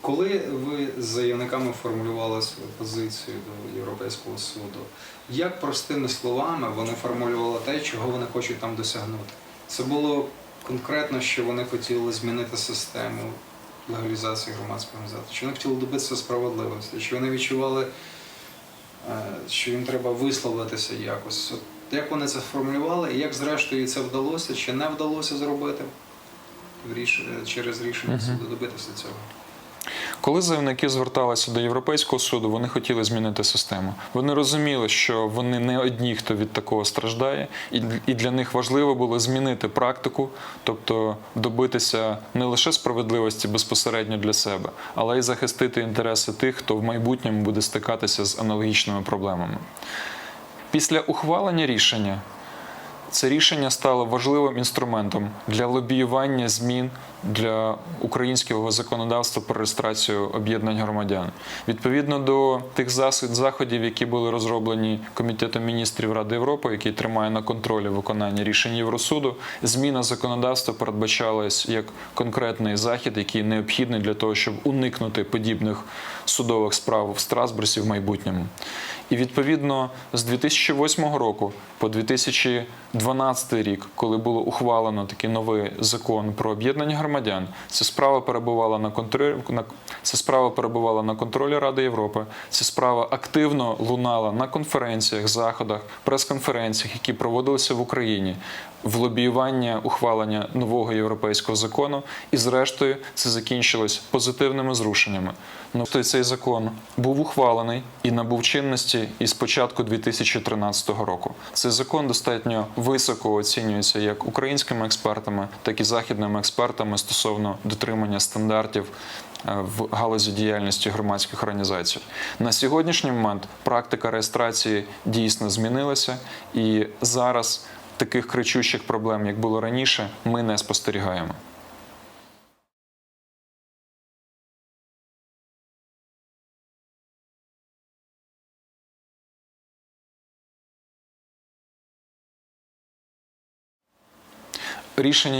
Коли ви з заявниками формулювали свою позицію до Європейського суду, як простими словами вони формулювали те, чого вони хочуть там досягнути? Це було конкретно, що вони хотіли змінити систему легалізації громадської організації, чи вони хотіли добитися справедливості, чи вони відчували, е, що їм треба висловитися якось. От як вони це сформулювали, і як зрештою це вдалося, чи не вдалося зробити через рішення суду добитися цього? Коли заявники зверталися до Європейського суду, вони хотіли змінити систему. Вони розуміли, що вони не одні, хто від такого страждає, і для них важливо було змінити практику, тобто добитися не лише справедливості безпосередньо для себе, але й захистити інтереси тих, хто в майбутньому буде стикатися з аналогічними проблемами. Після ухвалення рішення це рішення стало важливим інструментом для лобіювання змін для українського законодавства про реєстрацію об'єднань громадян. Відповідно до тих заходів, які були розроблені Комітетом міністрів Ради Європи, який тримає на контролі виконання рішень Євросуду, зміна законодавства передбачалась як конкретний захід, який необхідний для того, щоб уникнути подібних судових справ в Страсбурзі в майбутньому. І відповідно з 2008 року по 2012 рік, коли було ухвалено такий новий закон про об'єднання громадян, ця справа перебувала на контролі на ця справа перебувала на контролі Ради Європи. Ця справа активно лунала на конференціях, заходах, прес-конференціях, які проводилися в Україні. В лобіювання ухвалення нового європейського закону, і зрештою це закінчилось позитивними зрушеннями. Той цей закон був ухвалений і набув чинності із початку 2013 року. Цей закон достатньо високо оцінюється як українськими експертами, так і західними експертами стосовно дотримання стандартів е, в галузі діяльності громадських організацій. На сьогоднішній момент практика реєстрації дійсно змінилася, і зараз таких кричущих проблем, як було раніше, ми не спостерігаємо. Рішення